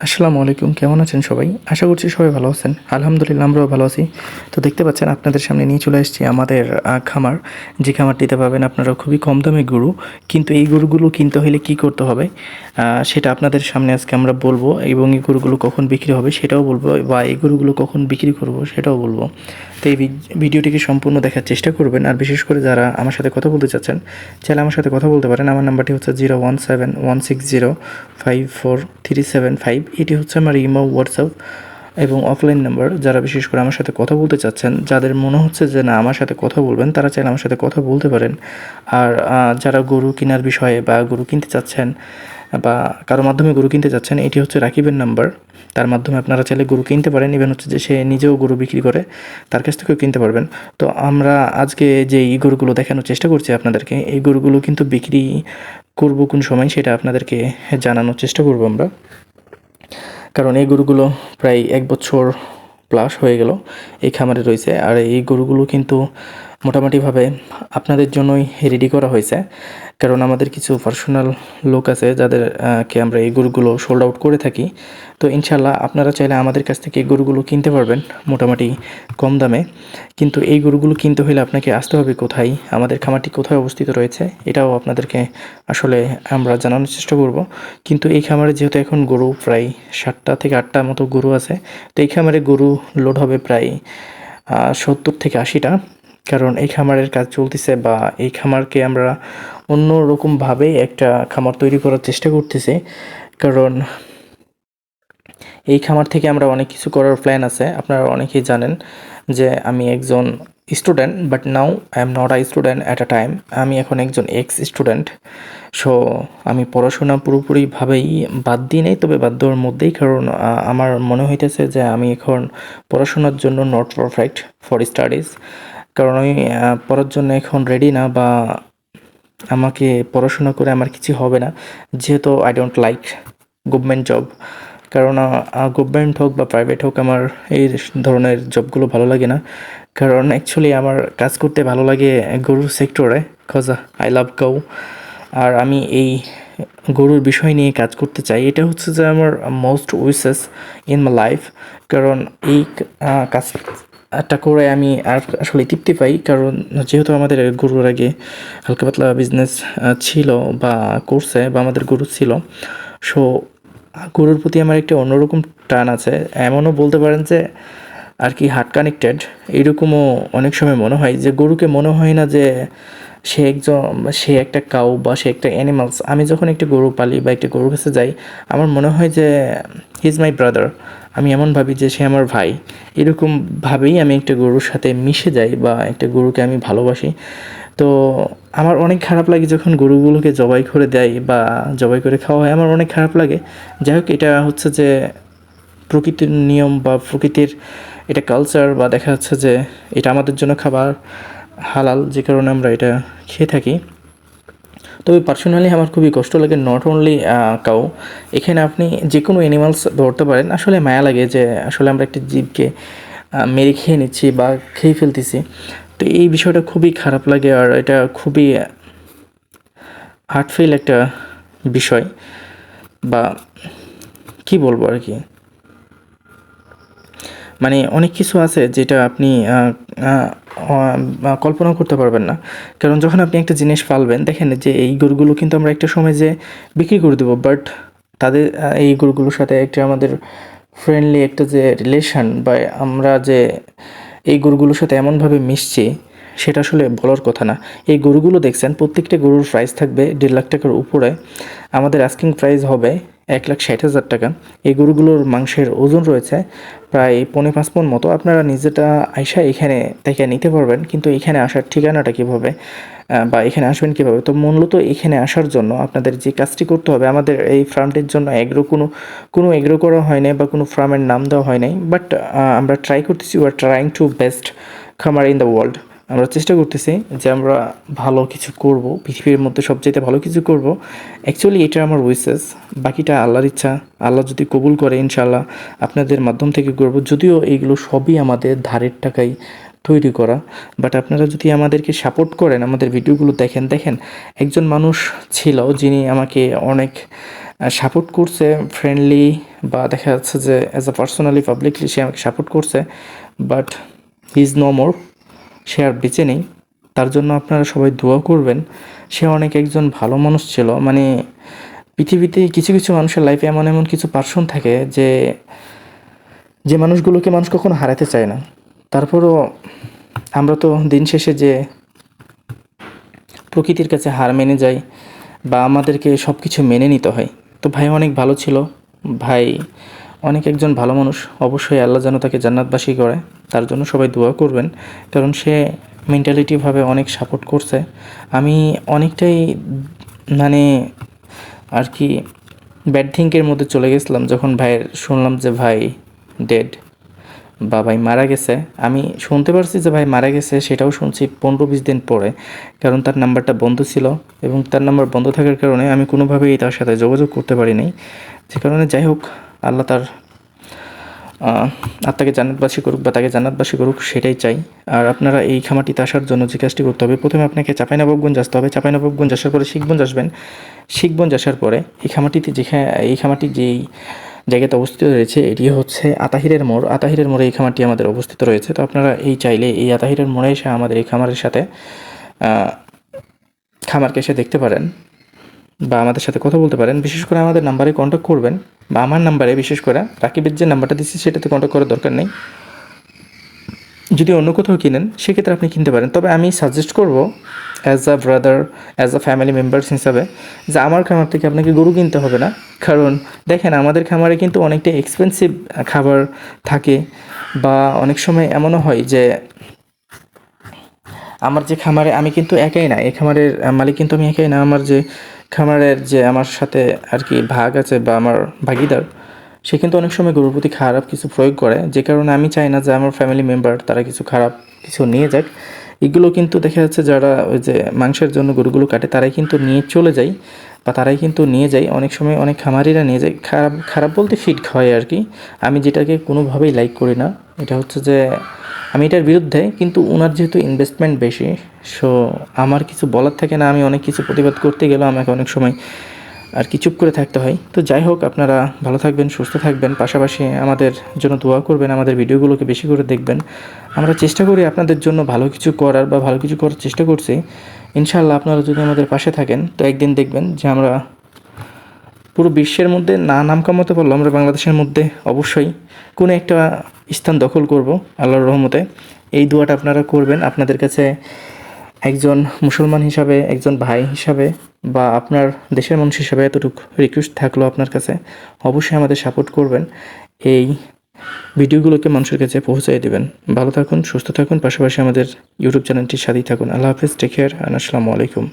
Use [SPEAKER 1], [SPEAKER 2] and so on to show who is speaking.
[SPEAKER 1] আসসালামু আলাইকুম, কেমন আছেন সবাই? আশা করছি সবাই ভালো আছেন। আলহামদুলিল্লাহ, আমরাও ভালো আছি। তো দেখতে পাচ্ছেন, আপনাদের সামনে নিয়ে চলে এসেছি আমাদের খামার। যে খামারটিতে পাবেন আপনারা খুবই কম দামে গরু। কিন্তু এই গরুগুলো কিনতে হলে কি করতে হবে? সেটা আপনাদের সামনে আজকে আমরা বলব। এবং এই গরুগুলো কখন বিক্রি হবে সেটাও বলব। বা এই গরুগুলো কখন বিক্রি করব সেটাও বলব। তো এই ভিড- ভিডিওটিকে সম্পূর্ণ দেখার চেষ্টা করবেন। আর বিশেষ করে যারা আমার সাথে কথা বলতে চাচ্ছেন, চাইলে আমার সাথে কথা বলতে পারেন। আমার নাম্বারটি হচ্ছে zero one seven one six zero five four three seven five. এটি হচ্ছে আমার ইমো, হোয়াটসঅ্যাপ এবং অফলাইন নাম্বার। যারা বিশেষ করে আমার সাথে কথা বলতে চাচ্ছেন, যাদের মনে হচ্ছে যে না, আমার সাথে কথা বলবেন, তারা চাইলে আমার সাথে কথা বলতে পারেন। আর যারা গরু কেনার বিষয়ে বা গরু কিনতে চাচ্ছেন বা কারও মাধ্যমে গরু কিনতে চাচ্ছেন, এটি হচ্ছে রাকিবের নাম্বার। তার মাধ্যমে আপনারা চাইলে গরু কিনতে পারেন। ইভেন হচ্ছে যে সে নিজেও গরু বিক্রি করে, তার কাছ থেকেও কিনতে পারবেন। তো আমরা আজকে যে এই গরুগুলো দেখানোর চেষ্টা করছি আপনাদেরকে, এই গরুগুলো কিন্তু বিক্রি করব কোন সময়, সেটা আপনাদেরকে জানানোর চেষ্টা করব আমরা। কারণ এই গরুগুলো প্রায় এক বছর প্লাস হয়ে গেল এই খামারে রয়েছে। আর এই গরুগুলো কিন্তু মোটামুটিভাবে আপনাদের জন্যই রেডি করা হয়েছে। কারণ আমাদের কিছু পার্সোনাল লোক আছে যাদেরকে আমরা এই গরুগুলো সোল্ড আউট করে থাকি। তো ইনশাল্লাহ আপনারা চাইলে আমাদের কাছ থেকে এই গরুগুলো কিনতে পারবেন মোটামুটি কম দামে। কিন্তু এই গরুগুলো কিনতে হলে আপনাকে আসতে হবে কোথায়? আমাদের খামারটি কোথায় অবস্থিত রয়েছে? এটাও আপনাদেরকে আসলে আমরা জানানোর চেষ্টা করব। কিন্তু এই খামারে যেহেতু এখন গরু প্রায় সাতটা থেকে আটটা মতো গরু আছে, তো এই খামারে গরু লোড হবে প্রায় সত্তর থেকে আশিটা। কারণ এই খামারের কাজ চলতেছে বা এই খামারকে আমরা অন্য রকমভাবে একটা খামার তৈরি করার চেষ্টা করতেছি। কারণ এই খামার থেকে আমরা অনেক কিছু করার প্ল্যান আছে। আপনারা অনেকেই জানেন যে আমি একজন student but now I am not a student at a time আমি এখন একজন এক্স স্টুডেন্ট সো আমি পড়াশোনা পুরোপুরিভাবেই বাদ দিই নেই, তবে বাদ দেওয়ার মধ্যেই কারণ আমার মনে হইতেছে যে আমি এখন পড়াশোনার জন্য নট পারফেক্ট ফর স্টাডিজ কারণ আমি পড়ার জন্য এখন রেডি না বা আমাকে পড়াশোনা করে আমার কিছু হবে না। যেহেতু I don't like government job কারণ গভর্নমেন্ট হোক বা প্রাইভেট হোক আমার এই ধরনের জবগুলো ভালো লাগে না। কারণ অ্যাকচুয়ালি আমার কাজ করতে ভালো লাগে গরুর সেক্টরে কজ আই লাভ গাউ আর আমি এই গরুর বিষয় নিয়ে কাজ করতে চাই। এটা হচ্ছে যে আমার most wishes in my life কারণ এই আহ, কাজটা করে আমি আর আসলে তৃপ্তি পাই। কারণ যেহেতু আমাদের গরুর আগে হালকা পাতলা বিজনেস ছিল বা করছে বা আমাদের গরু ছিল সো গরুর প্রতি আমার একটা অন্যরকম টান আছে। এমনও বলতে পারেন যে, আর কি হার্ট কানেক্টেড এরকমও অনেক সময় মনে হয় যে, গরুকে মনে হয় না যে, সে একজন, সে একটা কাউ বা সে একটা অ্যানিমালস আমি যখন একটা গরু পালি বা একটা গরুর কাছে যাই, আমার মনে হয় যে হি ইজ মাই ব্রাদার আমি এমন ভাবি যে সে আমার ভাই। এরকম ভাবেই আমি একটা গরুর সাথে মিশে যাই বা একটা গরুকে আমি ভালোবাসি। তো আমার অনেক খারাপ লাগে যখন গরুগুলোকে জবাই করে দেয় বা জবাই করে খাওয়া হয়, আমার অনেক খারাপ লাগে। যাই হোক, এটা হচ্ছে যে প্রকৃতির নিয়ম বা প্রকৃতির এটা কালচার বা দেখা যাচ্ছে যে এটা আমাদের জন্য খাবার হালাল, যে কারণে আমরা এটা খেয়ে থাকি। তবে পার্সোনালি আমার খুবই কষ্ট লাগে নট অনলি কাউ এখানে আপনি যে কোনো অ্যানিমালস ধরতে পারেন, আসলে মায়া লাগে যে আসলে আমরা একটা জীবকে মেরে খেয়ে নিচ্ছি বা খেয়ে ফেলতেছি। তো এই বিষয়টা খুবই খারাপ লাগে আর এটা খুবই হার্টফিল একটা বিষয় বা কি বলব আর কি? মানে অনেক কিছু আছে যেটা আপনি কল্পনাও করতে পারবেন না। কারণ যখন আপনি একটা জিনিস পালবেন, দেখেন যে এই গরুগুলো কিন্তু আমরা একটা সময় যে বিক্রি করে দেবো বাট তাদের এই গরুগুলোর সাথে একটা আমাদের ফ্রেন্ডলি একটা যে রিলেশন বা আমরা যে এই গরুগুলোর সাথে এমনভাবে মিশছি, সেটা আসলে বলার কথা না। এই গরুগুলো দেখছেন, প্রত্যেকটা গরুর প্রাইস থাকবে দেড় লাখ টাকার উপরে। আমাদের আস্কিং প্রাইস হবে এক লাখ ষাট হাজার টাকা। এই গরুগুলোর মাংসের ওজন রয়েছে প্রায় পৌনে পাঁচ পন মতো। আপনারা নিজেটা আইসা এখানে থেকে নিতে পারবেন, কিন্তু এখানে আসার ঠিকানাটা কীভাবে বা এখানে আসবেন কীভাবে? তো মূলত এখানে আসার জন্য আপনাদের যে কাজটি করতে হবে, আমাদের এই ফার্মটির জন্য এগ্রো কোনো কোনো এগ্রো করা হয় নাই বা কোনো ফার্মের নাম দেওয়া হয় নাই, বাট আমরা ট্রাই করতেছি আর ট্রাইং টু বেস্ট খামার ইন দ্য ওয়ার্ল্ড আমরা চেষ্টা করতেছি যে আমরা ভালো কিছু করব, পৃথিবীর মধ্যে সবচাইতে ভালো কিছু করব। অ্যাকচুয়ালি এটা আমার উইসেস বাকিটা আল্লাহর ইচ্ছা। আল্লাহ যদি কবুল করে ইনশাল্লাহ আপনাদের মাধ্যম থেকে করব। যদিও এইগুলো সবই আমাদের ধারের টাকায় তৈরি করা বাট আপনারা যদি আমাদেরকে সাপোর্ট করেন, আমাদের ভিডিওগুলো দেখেন দেখেন, একজন মানুষ ছিল যিনি আমাকে অনেক সাপোর্ট করছে ফ্রেন্ডলি বা দেখা যাচ্ছে যে অ্যাজ আ পার্সোনালি পাবলিকলি সে আমাকে সাপোর্ট করছে but he is no more সে আর বেঁচে নেই। তার জন্য আপনারা সবাই দোয়া করবেন। সে অনেক একজন ভালো মানুষ ছিল। মানে পৃথিবীতে কিছু কিছু মানুষের লাইফে এমন এমন কিছু পার্সন থাকে যে যে মানুষগুলোকে মানুষ কখনো হারাতে চায় না। তারপরও আমরা তো দিন শেষে যে প্রকৃতির কাছে হার মেনে যাই বা আমাদেরকে সব কিছু মেনে নিতে হয়। তো ভাই অনেক ভালো ছিল। ভাই অনেক একজন ভালো মানুষ অবশ্যই আল্লাহ যেন তাকে জান্নাতবাসী করে, তার জন্য সবাই দোয়া করবেন, কারণ সে মেন্টালিটিভাবে অনেক সাপোর্ট করছে। আমি অনেকটাই মানে আর কি ব্যাড থিঙ্কের মধ্যে চলে গেছিলাম যখন ভাইয়ের শুনলাম যে ভাই ডেড বা ভাই মারা গেছে। আমি শুনতে পারছি যে ভাই মারা গেছে, সেটাও শুনছি পনেরো বিশ দিন পরে, কারণ তার নাম্বারটা বন্ধ ছিল এবং তার নাম্বার বন্ধ থাকার কারণে আমি কোনোভাবেই তার সাথে যোগাযোগ করতে পারিনি যে কারণে যাই হোক, আল্লাহ তার আত্মাকে জান্নাতবাসী করুক বা তাকে জান্নাতবাসী করুক, সেটাই চাই। আর আপনারা এই খামারটিতে আসার জন্য যে কাজটি করতে হবে, প্রথমে আপনাকে চাঁপাইনবাবগঞ্জ আসতে হবে। চাঁপাইনবাবগঞ্জ আসার পরে শিখগঞ্জ আসবেন শিখগঞ্জ আসার পরে এই খামারটিতে যেখানে, এই খামারটি যেই জায়গাতে অবস্থিত রয়েছে, এটি হচ্ছে আতাহিরের মোড়। আতাহিরের মোড়ে এই খামারটি আমাদের অবস্থিত রয়েছে। তো আপনারা এই চাইলে এই আতাহিরের মোড়ে এসে আমাদের এই খামারের সাথে খামারকে এসে দেখতে পারেন বা আমাদের সাথে কথা বলতে পারেন। বিশেষ করে আমাদের নাম্বারে কন্ট্যাক্ট করবেন বা আমার নাম্বারে, বিশেষ করে রাকিবের যে নাম্বারটা দিচ্ছি সেটাতে কন্ট্যাক্ট করার দরকার নেই। যদি অন্য কোথাও কিনেন, সেক্ষেত্রে আপনি কিনতে পারেন। তবে আমি সাজেস্ট করব as a brother as a family members হিসাবে, যে আমার খামার থেকে আপনাকে গরু কিনতে হবে না। কারণ দেখেন, আমাদের খামারে কিন্তু অনেকটা এক্সপেন্সিভ খাবার থাকে বা অনেক সময় এমনও হয় যে আমার যে খামারে আমি কিন্তু একাই না, এই খামারের মালিক কিন্তু আমি একাই না। আমার যে খামারের যে আমার সাথে আর কি ভাগ আছে বা আমার ভাগিদার, সে কিন্তু অনেক সময় গরুর প্রতি খারাপ কিছু প্রয়োগ করে। যে কারণে আমি চাই না যে আমার ফ্যামিলি মেম্বার তারা কিছু খারাপ কিছু নিয়ে যাক। এগুলো কিন্তু দেখা যাচ্ছে যারা ওই যে মাংসের জন্য গরুগুলো কাটে, তারাই কিন্তু নিয়ে চলে যায় বা তারাই কিন্তু নিয়ে যায়। অনেক সময় অনেক খামারিরা নিয়ে যায়। খারাপ খারাপ বলতে ফিট খাওয়ায় আর কি আমি যেটাকে কোনোভাবেই লাইক করি না। এটা হচ্ছে যে আমি এটার বিরুদ্ধে, কিন্তু ওনার যেহেতু ইনভেস্টমেন্ট বেশি সো আমার কিছু বলার থাকে না। আমি অনেক কিছু প্রতিবাদ করতে গেলেও আমাকে অনেক সময় আর কি চুপ করে থাকতে হয়। তো যাই হোক, আপনারা ভালো থাকবেন, সুস্থ থাকবেন। পাশাপাশি আমাদের জন্য দোয়া করবেন, আমাদের ভিডিওগুলোকে বেশি করে দেখবেন। আমরা চেষ্টা করি আপনাদের জন্য ভালো কিছু করার বা ভালো কিছু করার চেষ্টা করছি। ইনশাআল্লাহ আপনারা যদি আমাদের পাশে থাকেন, তো একদিন দেখবেন যে আমরা পুরো বিশ্বের মধ্যে না নাম কামাতে পারল আমরা বাংলাদেশের মধ্যে অবশ্যই কোনো একটা স্থান দখল করব, আল্লাহর রহমতে। এই দোয়াটা আপনারা করবেন। আপনাদের কাছে একজন মুসলমান হিসাবে, একজন ভাই হিসাবে বা আপনার দেশের মানুষ হিসাবে এতটুকু রিকোয়েস্ট থাকল আপনার কাছে, অবশ্যই আমাদের সাপোর্ট করবেন। এই ভিডিওগুলোকে মানুষের কাছে পৌঁছাই দেবেন। ভালো থাকুন, সুস্থ থাকুন, পাশাপাশি আমাদের ইউটিউব চ্যানেলটির সাথেই থাকুন। আল্লাহ হাফিজ টেক কেয়ার আসসালামু আলাইকুম।